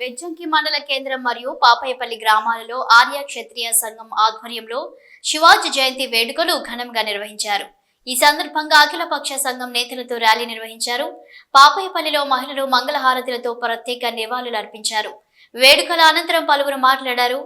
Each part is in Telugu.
వెజ్జంకి మండల కేంద్రం మరియు పాపయ్యపల్లి గ్రామాలలో ఆర్య క్షత్రియ సంఘం ఆధ్వర్యంలో శివాజీ జయంతి వేడుకలు ఘనంగా నిర్వహించారు. ఈ సందర్భంగా అఖిలపక్ష సంఘం నేతలతో ర్యాలీ నిర్వహించారు. పాపయ్యపల్లిలో మహిళలు మంగళహారతులతో ప్రత్యేక నివాళులు అర్పించారు. వేడుకల అనంతరం పలువురు మాట్లాడారు.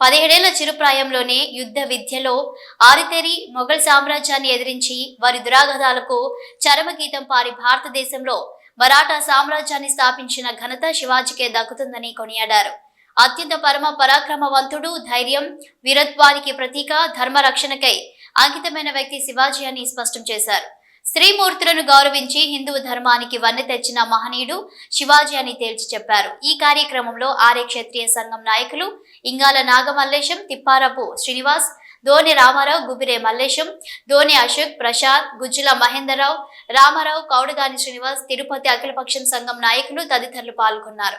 పదిహేడేళ్ళ చిరుప్రాయంలోనే యుద్ధ విద్యలో ఆరితేరి మొఘల్ సామ్రాజ్యాన్ని ఎదిరించి వారి దురాగతాలకు చరమగీతం పారి భారతదేశంలో మరాఠా సామ్రాజ్యాన్ని స్థాపించిన ఘనత శివాజీకే దక్కుతుందని కొనియాడారు. అత్యంత పరమ పరాక్రమవంతుడు ధైర్యం వీరత్వానికి ప్రతీక ధర్మ రక్షణకై అంకితమైన వ్యక్తి శివాజీ అని స్పష్టం చేశారు. స్త్రీమూర్తులను గౌరవించి హిందూ ధర్మానికి వన్నె తెచ్చిన మహనీయుడు శివాజీ అని తేల్చి చెప్పారు. ఈ కార్యక్రమంలో ఆర్య క్షత్రియ సంఘం నాయకులు ఇంగాల నాగమల్లేశం తిప్పారపు శ్రీనివాస్ ధోని రామారావు గుబిరే మల్లేశం ధోని అశోక్ ప్రసాద్ గుజ్జుల మహేందర్రావు రామారావు కౌడగాని శ్రీనివాస్ తిరుపతి అఖిలపక్షం సంఘం నాయకులు తదితరులు పాల్గొన్నారు.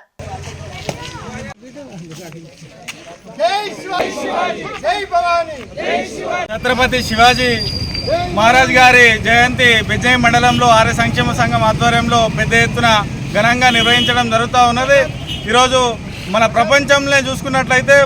శివాజీ ఛత్రపతి శివాజీ మహారాజ్ గారి జయంతి బెజ్జయి మండలంలో ఆర్య సంక్షేమ సంఘం ఆధ్వర్యంలో పెద్ద ఎత్తున ఘనంగా నిర్వహించడం జరుగుతూ ఉన్నది. ఈరోజు మన ప్రపంచంలో చూసుకున్నట్లయితే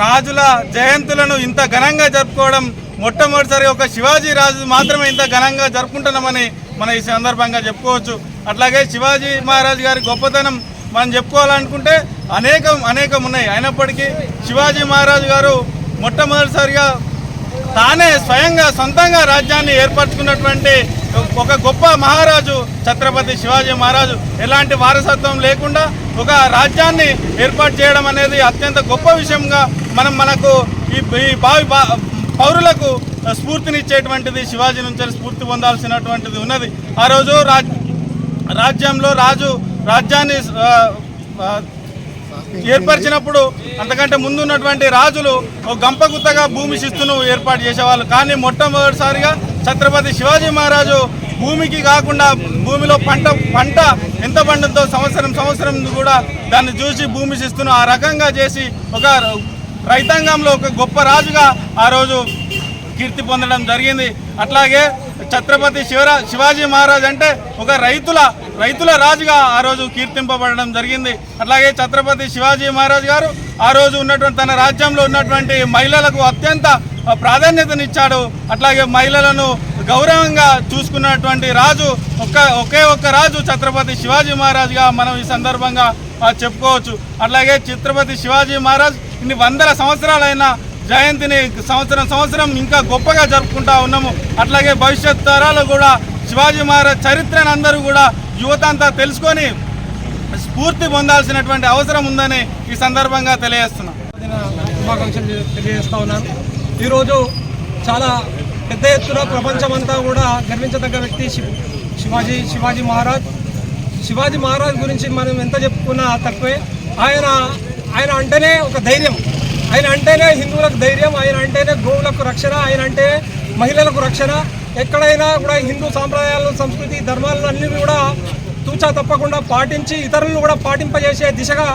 రాజుల జయంతులను ఇంత ఘనంగా జరుపుకోవడం మొట్టమొదటిసారి ఒక శివాజీ రాజు మాత్రమే ఇంత ఘనంగా జరుపుకుంటున్నామని మన ఈ సందర్భంగా చెప్పుకోవచ్చు. అట్లాగే శివాజీ మహారాజ్ గారి గొప్పతనం మనం చెప్పుకోవాలనుకుంటే అనేకం అనేకం ఉన్నాయి. అయినప్పటికీ శివాజీ మహారాజు గారు మొట్టమొదటిసారిగా తానే స్వయంగా సొంతంగా రాజ్యాన్ని ఏర్పరచుకున్నటువంటి ఒక గొప్ప మహారాజు ఛత్రపతి శివాజీ మహారాజు ఎలాంటి వారసత్వం లేకుండా ఒక రాజ్యాన్ని ఏర్పాటు చేయడం అనేది అత్యంత గొప్ప విషయంగా మనం మనకు ఈ ఈ భావి పౌరులకు స్ఫూర్తినిచ్చేటువంటిది శివాజీ నుంచి స్ఫూర్తి పొందాల్సినటువంటిది ఉన్నది. ఆ రోజు రాజ్ రాజ్యంలో రాజు రాజ్యాన్ని ఏర్పరిచినప్పుడు అంతకంటే ముందున్నటువంటి రాజులు ఒక గంపగుత్తగా భూమి శిస్తును ఏర్పాటు చేసేవాళ్ళు. కానీ మొట్టమొదటిసారిగా ఛత్రపతి శివాజీ మహారాజు భూమికి కాకుండా భూమిలో పంట పంట ఎంత పండుతో సంవత్సరం సంవత్సరం కూడా దాన్ని చూసి భూమి శిస్తును ఆ రకంగా చేసి ఒక రైతాంగంలో ఒక గొప్ప రాజుగా ఆ రోజు కీర్తి పొందడం జరిగింది. అట్లాగే ఛత్రపతి శివరా శివాజీ మహారాజ్ అంటే ఒక రైతుల రైతుల రాజుగా ఆ రోజు కీర్తింపబడడం జరిగింది. అట్లాగే ఛత్రపతి శివాజీ మహారాజ్ గారు ఆ రోజు ఉన్నటువంటి తన రాజ్యంలో ఉన్నటువంటి మహిళలకు అత్యంత ప్రాధాన్యతనిచ్చాడు. అట్లాగే మహిళలను గౌరవంగా చూసుకున్నటువంటి రాజు ఒక్క ఒకే ఒక్క రాజు ఛత్రపతి శివాజీ మహారాజ్గా మనం ఈ సందర్భంగా చెప్పుకోవచ్చు. అట్లాగే ఛత్రపతి శివాజీ మహారాజ్ ఇన్ని వందల సంవత్సరాలైనా జయంతిని సంవత్సరం సంవత్సరం ఇంకా గొప్పగా జరుపుకుంటా ఉన్నాము. అట్లాగే భవిష్యత్ తరాలు కూడా శివాజీ మహారాజ్ చరిత్రను అందరూ కూడా యువత అంతా తెలుసుకొని స్ఫూర్తి పొందాల్సినటువంటి అవసరం ఉందని ఈ సందర్భంగా తెలియజేస్తున్నాం. శుభాకాంక్షలు తెలియజేస్తా ఉన్నాను. ఈరోజు చాలా పెద్ద ఎత్తున ప్రపంచమంతా కూడా గర్వించదగ్గ వ్యక్తి శివాజీ శివాజీ మహారాజ్. శివాజీ మహారాజ్ గురించి మనం ఎంత చెప్పుకున్నా తక్కువే. ఆయన ఆయన అంటేనే ఒక ధైర్యం. ఆయన అంటేనే హిందువులకు ధైర్యం ఆయన అంటేనే గోవులకు రక్షణ ఆయన అంటే మహిళలకు రక్షణ. ఎక్కడైనా కూడా హిందూ సాంప్రదాయాలు సంస్కృతి ధర్మాలను అన్ని కూడా తూచా తప్పకుండా పాటించి ఇతరులను కూడా పాటింపజేసే దిశగా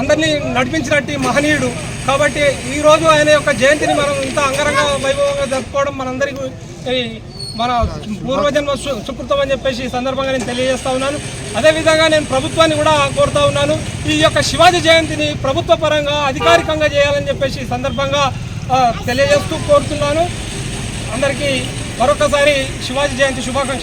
అందరినీ నడిపించినట్టు మహనీయుడు. కాబట్టి ఈ రోజు ఆయన యొక్క జయంతిని మనం ఇంత అంగరంగ వైభవంగా జరుపుకోవడం మనందరికీ మన పూర్వజన్మ సు- సుకృతం అని చెప్పేసి ఈ సందర్భంగా నేను తెలియజేస్తా ఉన్నాను. అదేవిధంగా నేను ప్రభుత్వాన్ని కూడా కోరుతా ఉన్నాను. ఈ యొక్క శివాజీ జయంతిని ప్రభుత్వ పరంగా అధికారికంగా చేయాలని చెప్పేసి ఈ సందర్భంగా తెలియజేస్తూ కోరుతున్నాను. అందరికీ మరొకసారి శివాజీ జయంతి శుభాకాంక్ష